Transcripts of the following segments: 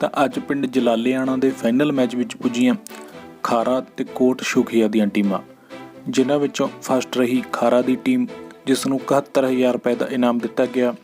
ਤਾਂ ਅੱਜ ਪਿੰਡ ਜਲਾਲਿਆਣਾ ਦੇ ਫਾਈਨਲ ਮੈਚ ਵਿੱਚ ਪੁੱਜੀਆਂ ਖਾਰਾ ਤੇ ਕੋਟ ਸ਼ੁਖੀਆ ਦੀਆਂ ਟੀਮਾਂ, ਜਿਨ੍ਹਾਂ ਵਿੱਚੋਂ ਫਸਟ ਰਹੀ ਖਾਰਾ ਦੀ ਟੀਮ, ਜਿਸ ਨੂੰ 71000 ਰੁਪਏ ਦਾ ਇਨਾਮ ਦਿੱਤਾ ਗਿਆ,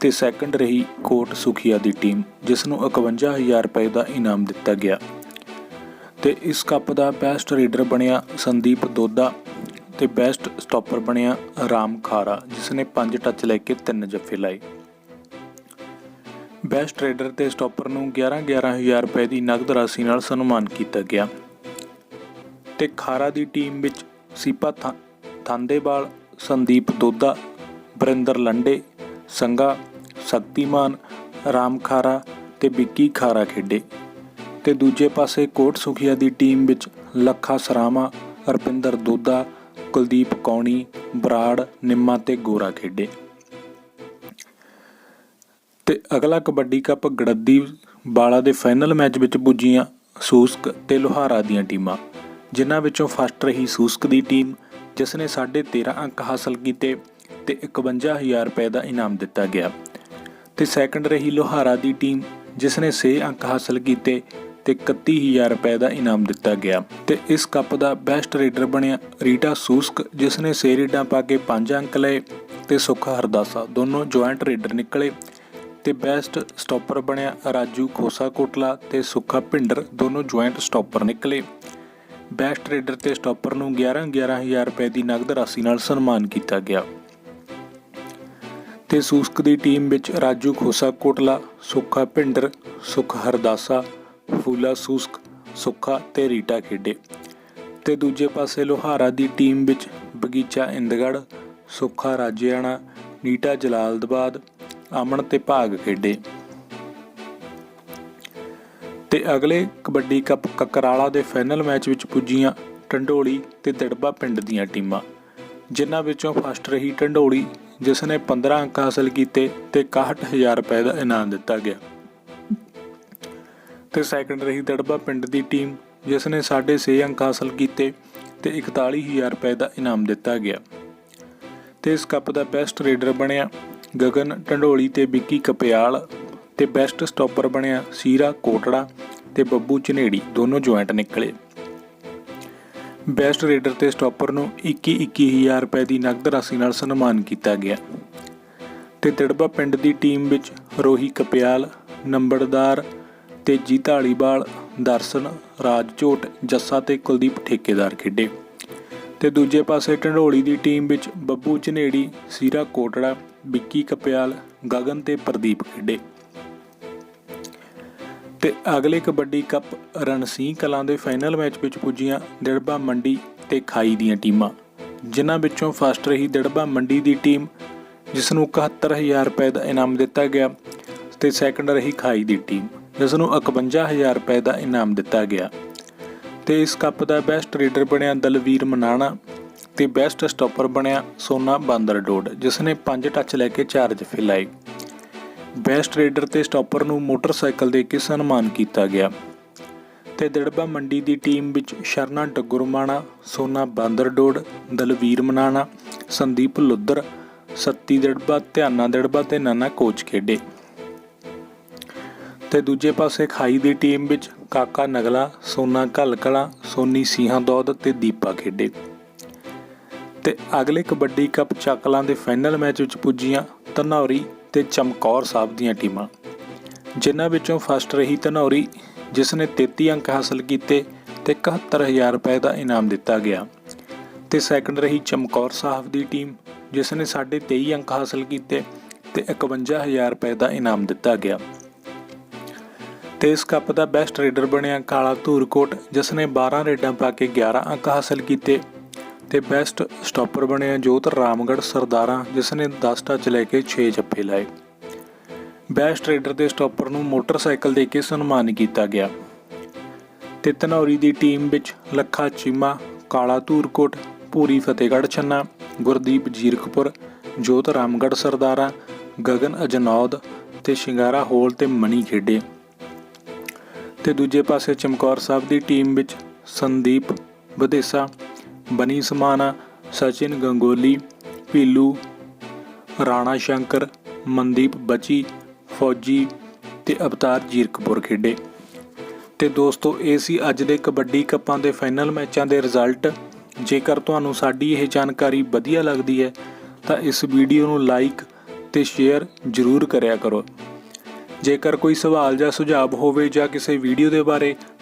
ਤੇ ਸੈਕੰਡ ਰਹੀ ਕੋਟ ਸੁਖੀਆ ਦੀ ਟੀਮ, ਜਿਸ ਨੂੰ 51000 ਰੁਪਏ ਦਾ ਇਨਾਮ ਦਿੱਤਾ ਗਿਆ। ਤੇ ਇਸ ਕੱਪ ਦਾ ਬੈਸਟ ਰੀਡਰ ਬਣਿਆ ਸੰਦੀਪ ਦੋਦਾ ਤੇ ਬੈਸਟ ਸਟਾਪਰ ਬਣਿਆ ਰਾਮ ਖਾਰਾ, ਜਿਸ ਨੇ 5 ਟੱਚ ਲੈ ਕੇ 3 ਜੱਫੇ ਲਾਏ। ਬੈਸਟ ਰੇਡਰ ਤੇ ਸਟਾਪਰ ਨੂੰ 11-11000 ਰੁਪਏ ਦੀ ਨਗਦ ਰਾਸ਼ੀ ਨਾਲ ਸਨਮਾਨ ਕੀਤਾ ਗਿਆ। ਤੇ ਖਾਰਾ ਦੀ ਟੀਮ ਵਿੱਚ ਸੀਪਾ ਥਾ- ਥਾਂਦੇਵਾਲ, ਸੰਦੀਪ ਦੋਦਾ ਬਰਿੰਦਰ ਲੰਡੇ ਸੰਗਾ ਸ਼ਕਤੀਮਾਨ, ਰਾਮ ਖਾਰਾ ਤੇ ਵਿੱਕੀ ਖਾਰਾ ਖੇਡੇ। ਤੇ ਦੂਜੇ ਪਾਸੇ ਕੋਟ ਸੁਖੀਆ ਦੀ ਟੀਮ ਵਿੱਚ ਲੱਖਾ ਸਰਾਮਾ, ਰਪਿੰਦਰ ਦੋਦਾ, ਕੁਲਦੀਪ ਕੌਣੀ, ਬਰਾੜ, ਨਿੰਮਾ ਤੇ ਗੋਰਾ ਖੇਡੇ। ਤੇ ਅਗਲਾ ਕਬੱਡੀ ਕੱਪ ਗੜੱਦੀ ਬਾਲਾ ਦੇ ਫਾਈਨਲ ਮੈਚ ਵਿੱਚ ਪੁੱਜੀਆਂ ਸੂਸਕ ਤੇ ਲੋਹਾਰਾ ਦੀਆਂ ਟੀਮਾਂ, ਜਿਨ੍ਹਾਂ ਵਿੱਚੋਂ ਫਸਟ ਰਹੀ ਸੂਸਕ ਦੀ ਟੀਮ ਜਿਸ ਨੇ 13.5 ਅੰਕ ਹਾਸਲ ਕੀਤੇ ਤੇ 51000 ਰੁਪਏ ਦਾ ਇਨਾਮ ਦਿੱਤਾ ਗਿਆ। ਤੇ ਸੈਕੰਡ ਰਹੀ ਲੋਹਾਰਾ ਦੀ ਟੀਮ ਜਿਸ ਨੇ 6 ਅੰਕ ਹਾਸਲ ਕੀਤੇ ਤੇ 31000 ਰੁਪਏ ਦਾ ਇਨਾਮ ਦਿੱਤਾ ਗਿਆ। ਤੇ ਇਸ ਕੱਪ ਦਾ ਬੈਸਟ ਰੇਡਰ ਬਣਿਆ ਰੀਟਾ ਸੂਸਕ ਜਿਸ ਨੇ 6 ਰੇਡਾਂ ਪਾ ਕੇ 5 ਅੰਕ ਲਏ ਤੇ ਸੁੱਖਾ ਹਰਦਾਸਾ ਦੋਨੋਂ ਜੁਆਇੰਟ ਰੇਡਰ ਨਿਕਲੇ ਤੇ ਬੈਸਟ ਸਟਾਪਰ ਬਣਿਆ ਰਾਜੂ ਖੋਸਾ ਕੋਟਲਾ ਤੇ ਸੁੱਖਾ ਭਿੰਡਰ, ਦੋਨੋਂ ਜੁਆਇੰਟ ਸਟਾਪਰ ਨਿਕਲੇ। ਬੈਸਟ ਰੇਡਰ ਤੇ ਸਟਾਪਰ ਨੂੰ 11-11000 ਰੁਪਏ ਦੀ ਨਗਦ ਰਾਸ਼ੀ ਨਾਲ ਸਨਮਾਨ ਕੀਤਾ ਗਿਆ। ਤੇ ਸੂਸਕ ਦੀ ਟੀਮ ਵਿੱਚ ਰਾਜੂ ਖੋਸਾ ਕੋਟਲਾ ਸੁੱਖਾ ਭਿੰਡਰ, ਸੁਖ ਹਰਦਾਸਾ, ਫੂਲਾ ਸੂਸਕ, ਸੁੱਖਾ ਤੇ ਰੀਟਾ ਖੇਡੇ। ਤੇ ਦੂਜੇ ਪਾਸੇ ਲੋਹਾਰਾ ਦੀ ਟੀਮ ਵਿੱਚ ਬਗੀਚਾ ਇੰਦਗੜ, ਸੁੱਖਾ ਰਾਜਿਆਣਾ, ਨੀਟਾ ਜਲਾਲਦਬਾਦ ਅਮਨ ਤੇ ਭਾਗ ਖੇਡੇ। ਤੇ ਅਗਲੇ ਕਬੱਡੀ ਕੱਪ ਕਕਰਾਲਾ ਦੇ ਫਾਈਨਲ ਮੈਚ ਵਿੱਚ ਪੁੱਜੀਆਂ ਟੰਡੋਲੀ ਤੇ ਦੜਬਾ ਪਿੰਡ ਦੀਆਂ ਟੀਮਾਂ, ਜਿਨ੍ਹਾਂ ਵਿੱਚੋਂ ਫਸਟ ਰਹੀ ਟੰਡੋਲੀ ਜਿਸ ਨੇ 15 ਅੰਕ ਹਾਸਲ ਕੀਤੇ ਤੇ 61000 ਰੁਪਏ ਦਾ ਇਨਾਮ ਦਿੱਤਾ ਗਿਆ। ਤੇ ਸੈਕੰਡ ਰਹੀ ਦੜਬਾ ਪਿੰਡ ਦੀ ਟੀਮ ਜਿਸ ਨੇ 6.5 ਅੰਕ ਹਾਸਲ ਕੀਤੇ ਤੇ 41000 ਰੁਪਏ ਦਾ ਇਨਾਮ ਦਿੱਤਾ ਗਿਆ। ਤੇ ਇਸ ਕੱਪ ਦਾ ਬੈਸਟ ਰੇਡਰ ਬਣਿਆ ਗਗਨ ਢੰਡੋਲੀ ਤੇ ਵਿੱਕੀ ਕਪਿਆਲ ਤੇ ਬੈਸਟ ਸਟਾਪਰ ਬਣਿਆ ਸੀਰਾ ਕੋਟੜਾ ਤੇ ਬੱਬੂ ਝਨੇੜੀ, ਦੋਨੋਂ ਜੁਆਇੰਟ ਨਿਕਲੇ। ਬੈਸਟ ਰੇਡਰ ਤੇ ਸਟਾਪਰ ਨੂੰ 21-21000 ਰੁਪਏ ਦੀ ਨਗਦ ਰਾਸ਼ੀ ਨਾਲ ਸਨਮਾਨ ਕੀਤਾ ਗਿਆ। ਤੇ ਤਿੜਬਾ ਪਿੰਡ ਦੀ ਟੀਮ ਵਿੱਚ ਰੋਹੀ ਕਪਿਆਲ, ਨੰਬਰਦਾਰ ਤੇਜੀ ਢਾਲੀਵਾਲ ਦਰਸ਼ਨ ਰਾਜਝੋਟ ਜੱਸਾ ਤੇ ਕੁਲਦੀਪ ਠੇਕੇਦਾਰ ਖੇਡੇ। ਤੇ ਦੂਜੇ ਪਾਸੇ ਢੰਡੋਲੀ ਦੀ ਟੀਮ ਵਿੱਚ ਬੱਬੂ ਚਨੇੜੀ ਸੀਰਾ ਕੋਟੜਾ ਵਿੱਕੀ ਕਪਿਆਲ, ਗਗਨ ਤੇ ਪ੍ਰਦੀਪ ਖੇਡੇ। ਤੇ ਅਗਲੇ ਕਬੱਡੀ ਕੱਪ ਰਣਸੀਂਹ ਕਲਾਂ ਦੇ ਫਾਈਨਲ ਮੈਚ ਵਿੱਚ ਪੁੱਜੀਆਂ ਦਿੜਬਾ ਮੰਡੀ ਤੇ ਖਾਈ ਦੀਆਂ ਟੀਮਾਂ। ਜਿਨ੍ਹਾਂ ਵਿੱਚੋਂ ਫਸਟ ਰਹੀ ਦਿੜਬਾ ਮੰਡੀ ਦੀ ਟੀਮ ਜਿਸ ਨੂੰ 71000 ਰੁਪਏ ਦਾ ਇਨਾਮ ਦਿੱਤਾ ਗਿਆ ਤੇ ਸੈਕੰਡ ਰਹੀ ਖਾਈ ਦੀ ਟੀਮ ਜਿਸ ਨੂੰ 51000 ਰੁਪਏ ਦਾ ਇਨਾਮ ਦਿੱਤਾ ਗਿਆ। ਤੇ ਇਸ ਕੱਪ ਦਾ ਬੈਸਟ ਰੀਡਰ ਬਣਿਆ ਦਲਵੀਰ ਮਨਾਣਾ ਤੇ ਬੈਸਟ ਸਟਾਪਰ ਬਣਿਆ ਸੋਨਾ ਬਾਂਦਰ ਡੋਡ ਜਿਸ ਨੇ 5 ਟੱਚ ਲੈ ਕੇ 4 ਜਫੇ ਲਾਏ ਬੈਸਟ ਰੇਡਰ ਤੇ ਸਟਾਪਰ ਨੂੰ ਮੋਟਰਸਾਈਕਲ ਦੇ ਕੇ ਸਨਮਾਨ ਕੀਤਾ ਗਿਆ। ਤੇ ਦੜਬਾ ਮੰਡੀ ਦੀ ਟੀਮ ਵਿੱਚ ਸ਼ਰਨਾ ਡੱਗੁਰਮਾਣਾ ਸੋਨਾ ਬਾਂਦਰ ਡੋਡ, ਦਲਵੀਰ ਮਨਾਣਾ, ਸੰਦੀਪ ਲੁੱਦਰ, ਸੱਤੀ ਦੜਬਾ, ਧਿਆਨਾ ਦੜਬਾ ਤੇ ਨਾਨਾ ਕੋਚ ਖੇਡੇ। ਤੇ ਦੂਜੇ ਪਾਸੇ ਖਾਈ ਦੀ ਟੀਮ ਵਿੱਚ ਕਾਕਾ ਨਗਲਾ, ਸੋਨਾ ਘਲਕਲਾ, ਸੋਨੀ ਸੀਹਾਂ ਦੌਦ ਤੇ ਦੀਪਾ ਖੇਡੇ। ਤੇ ਅਗਲੇ ਕਬੱਡੀ ਕੱਪ ਚੱਕਲਾਂ ਦੇ ਫਾਈਨਲ ਮੈਚ ਵਿੱਚ ਪੁੱਜੀਆਂ ਧਨੌਰੀ ਤੇ ਚਮਕੌਰ ਸਾਹਿਬ ਦੀਆਂ ਟੀਮਾਂ। ਜਿਨ੍ਹਾਂ ਵਿੱਚੋਂ ਫਸਟ ਰਹੀ ਧਨੌਰੀ, ਜਿਸ ਨੇ 33 ਅੰਕ ਹਾਸਲ ਕੀਤੇ ਤੇ 71000 ਰੁਪਏ ਦਾ ਇਨਾਮ ਦਿੱਤਾ ਗਿਆ। ਤੇ ਸੈਕੰਡ ਰਹੀ ਚਮਕੌਰ ਸਾਹਿਬ ਦੀ ਟੀਮ, ਜਿਸ ਨੇ 23 ਅੰਕ ਹਾਸਲ ਕੀਤੇ ਤੇ 51000 ਰੁਪਏ ਦਾ ਇਨਾਮ ਦਿੱਤਾ ਗਿਆ। ਤੇ ਇਸ ਕੱਪ ਦਾ ਬੈਸਟ ਰੇਡਰ ਬਣਿਆ ਕਾਲਾ ਧੂਰਕੋਟ, ਜਿਸ ਨੇ 12 ਰੇਡਾਂ ਪਾ ਕੇ 11 ਅੰਕ ਹਾਸਲ ਕੀਤੇ ਤੇ ਬੈਸਟ ਸਟਾਪਰ ਬਣਿਆ ਜੋਤ ਰਾਮਗੜ੍ਹ ਸਰਦਾਰਾਂ, ਜਿਸ ਨੇ 10 ਟੱਚ ਲੈ ਕੇ 6 ਜੱਫੇ ਲਾਏ। ਬੈਸਟ ਰੇਡਰ ਦੇ ਸਟਾਪਰ ਨੂੰ ਮੋਟਰਸਾਈਕਲ ਦੇ ਕੇ ਸਨਮਾਨਿਤ ਕੀਤਾ ਗਿਆ। ਤੇ ਧਨੌਰੀ ਦੀ ਟੀਮ ਵਿੱਚ ਲੱਖਾ ਚੀਮਾ ਕਾਲਾ ਧੂਰਕੋਟ ਪੂਰੀ ਫਤਿਹਗੜ੍ਹ ਛੰਨਾ, ਗੁਰਦੀਪ ਜੀਰਕਪੁਰ, ਜੋਤ ਰਾਮਗੜ੍ਹ ਸਰਦਾਰਾ, ਗਗਨ ਅਜਨੌਦ ਤੇ ਸ਼ਿੰਗਾਰਾ ਹੋਲ ਤੇ ਮਣੀ ਖੇਡੇ। ਤੇ ਦੂਜੇ ਪਾਸੇ ਚਮਕੌਰ ਸਾਹਿਬ ਦੀ ਟੀਮ ਵਿੱਚ ਸੰਦੀਪ ਵਧੇਸਾ ਬਨੀ ਸਮਾਨਾ, ਸਚਿਨ ਗੰਗੋਲੀ, ਪੀਲੂ, ਰਾਣਾ ਸ਼ੰਕਰ, ਮਨਦੀਪ ਬਚੀ, ਫੌਜੀ ਤੇ ਅਵਤਾਰ ਜੀਰਕਪੁਰ ਖੇਡੇ। ਤੇ ਦੋਸਤੋ, ਇਹ ਸੀ ਅੱਜ ਦੇ ਕਬੱਡੀ ਕੱਪਾਂ ਦੇ ਫਾਈਨਲ ਮੈਚਾਂ ਦੇ ਰਿਜ਼ਲਟ। ਜੇਕਰ ਤੁਹਾਨੂੰ ਸਾਡੀ ਇਹ ਜਾਣਕਾਰੀ ਵਧੀਆ ਲੱਗਦੀ ਹੈ, ਤਾਂ ਇਸ ਵੀਡੀਓ ਨੂੰ ਲਾਈਕ ਤੇ ਸ਼ੇਅਰ ਜ਼ਰੂਰ ਕਰਿਆ ਕਰੋ। ਜੇਕਰ ਕੋਈ ਸਵਾਲ ਜਾਂ ਸੁਝਾਅ ਹੋਵੇ ਜਾਂ ਕਿਸੇ ਵੀਡੀਓ ਦੇ ਬਾਰੇ